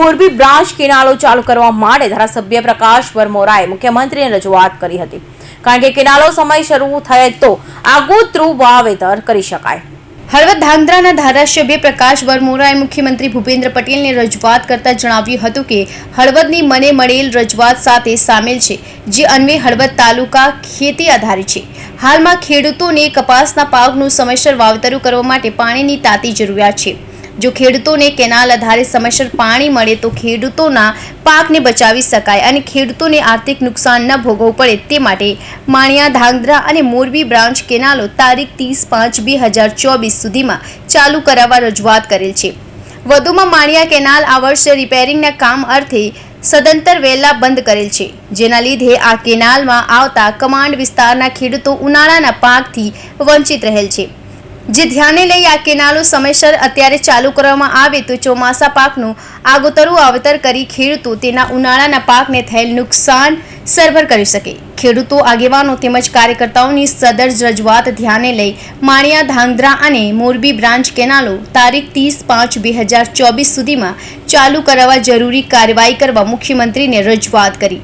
Morbi branch કેનાલો ચાલુ કરવા માટે ધારાસભ્ય પ્રકાશ વરમોરાએ મુખ્યમંત્રીને રજૂઆત કરી હતી. કારણ કે કેનાલો સમય શરૂ થાય તો આગોતરું વાવેતર કરી શકાય. હળવદ ધાંગધ્રાના ધારાસભ્ય પ્રકાશ વરમોરાએ મુખ્યમંત્રી ભૂપેન્દ્ર પટેલને રજૂઆત કરતા જણાવ્યું હતું કે હળવદની મને મળેલ રજૂઆત સાથે સામેલ છે, જે અન્વે હળવદ તાલુકા ખેતી આધારિત છે. હાલમાં ખેડૂતોને કપાસના પાકનું સમયસર વાવેતર કરવા માટે પાણીની તાતી જરૂરિયાત છે. જો ખેડૂતોને કેનાલ આધારે સમયસર પાણી મળે તો ખેડૂતોના પાકને બચાવી શકાય અને ખેડૂતોને આર્થિક નુકસાન ન ભોગવવું પડે તે માટે માણિયા, ધાંગધ્રા અને મોરબી બ્રાન્ચ કેનાલો તારીખ ત્રીસ પાંચ બે હજાર ચોવીસ સુધીમાં ચાલુ કરાવવા રજૂઆત કરેલ છે. વધુમાં માણિયા કેનાલ આ વર્ષે રિપેરિંગના કામ અર્થે સદંતર વહેલા બંધ કરેલ છે, જેના લીધે આ કેનાલમાં આવતા કમાન્ડ વિસ્તારના ખેડૂતો ઉનાળાના પાકથી વંચિત રહેલ છે. જે ધ્યાને લઈ આ કેનાલો સમયસર અત્યારે ચાલુ કરવામાં આવે તો ચોમાસા પાકનું આગોતરું વાવેતર કરી ખેડૂતો તેના ઉનાળાના પાકને થયેલ નુકસાન સરભર કરી શકે. ખેડૂતો, આગેવાનો તેમજ કાર્યકર્તાઓની સદર રજૂઆત ધ્યાને લઈ માણિયા ધાંગધ્રા અને મોરબી બ્રાન્ચ કેનાલો તારીખ ત્રીસ પાંચ બે હજાર ચોવીસ સુધીમાં ચાલુ કરાવવા જરૂરી કાર્યવાહી કરવા મુખ્યમંત્રીને રજૂઆત કરી.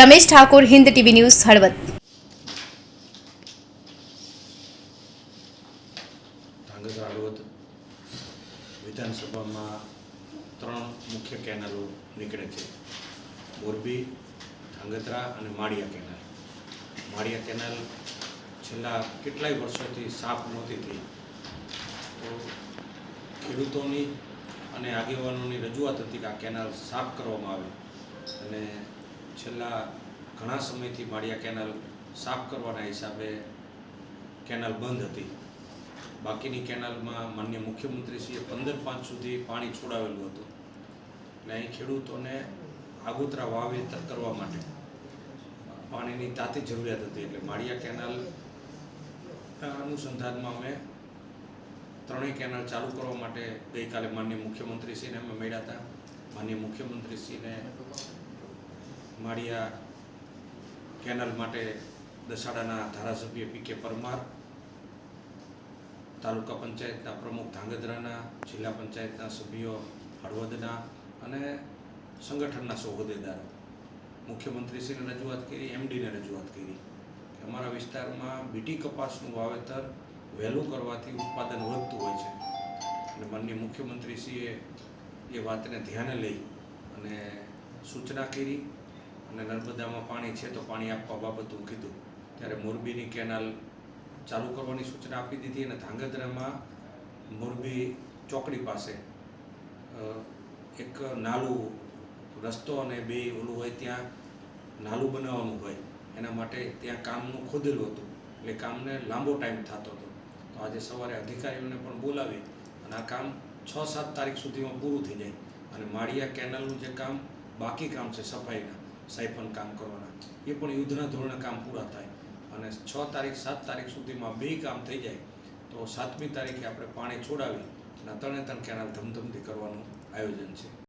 Ramesh Thakor, Hind TV news, Halvad. Dhrangadhra Halvad વિધાનસભામાં ત્રણ મુખ્ય કેનાલો નીકળે છે. મોરબી, ધાંગધ્રા અને માળિયા કેનાલ. માળિયા કેનાલ છેલ્લા કેટલાય વર્ષોથી સાફ નહોતી થઈ. તો ખેડૂતોની અને આગેવાનોની રજૂઆત હતી કે આ કેનાલ સાફ કરવામાં આવે. અને છેલ્લા ઘણા સમયથી માળિયા કેનાલ સાફ કરવાના હિસાબે કેનાલ બંધ હતી. બાકીની કેનાલમાં માન્ય મુખ્યમંત્રીશ્રીએ પંદર પાંચ સુધી પાણી છોડાવેલું હતું. અને અહીં ખેડૂતોને આગોતરા વાવેતર કરવા માટે પાણીની તાતી જરૂરિયાત હતી. એટલે માળિયા કેનાલ અનુસંધાનમાં અમે ત્રણેય કેનાલ ચાલુ કરવા માટે ગઈકાલે માન્ય મુખ્યમંત્રીશ્રીને અમે મળ્યા હતા. માન્ય મુખ્યમંત્રીશ્રીને માળિયા કેનાલ માટે દસાડાના ધારાસભ્ય પી કે પરમાર તાલુકા પંચાયતના પ્રમુખ ધાંગધ્રાના, જિલ્લા પંચાયતના સભ્યો, હળવદના અને સંગઠનના સૌ હોદ્દેદારો મુખ્યમંત્રીશ્રીને રજૂઆત કરી, એમડીને રજૂઆત કરી કે અમારા વિસ્તારમાં બીટી કપાસનું વાવેતર વહેલું કરવાથી ઉત્પાદન વધતું હોય છે. અને માનનીય મુખ્યમંત્રીશ્રીએ એ વાતને ધ્યાને લઈ અને સૂચના કરી અને નર્મદામાં પાણી છે તો પાણી આપવા બાબતું કીધું. ત્યારે મોરબીની કેનાલ ચાલુ કરવાની સૂચના આપી દીધી અને ધાંગધ્રામાં મોરબી ચોકડી પાસે એક નાલું રસ્તો અને બે ઓલું હોય ત્યાં નાલું બનાવવાનું હોય. એના માટે ત્યાં કામનું ખોદેલું હતું. એટલે કામને લાંબો ટાઈમ થતો હતો. તો આજે સવારે અધિકારીઓને પણ બોલાવી અને આ કામ છ સાત તારીખ સુધીમાં પૂરું થઈ જાય. અને માળિયા કેનાલનું જે કામ, બાકી કામ છે સફાઈના સાયફન કામ કરવાના, એ પણ યુદ્ધના ધોરણે કામ પૂરા થાય. અને છ તારીખ, સાત તારીખ સુધીમાં બે કામ થઈ જાય, તો સાતમી તારીખે આપણે પાણી છોડાવી અને ત્રણે ત્રણ કેનાલ ધમધમથી કરવાનું આયોજન છે.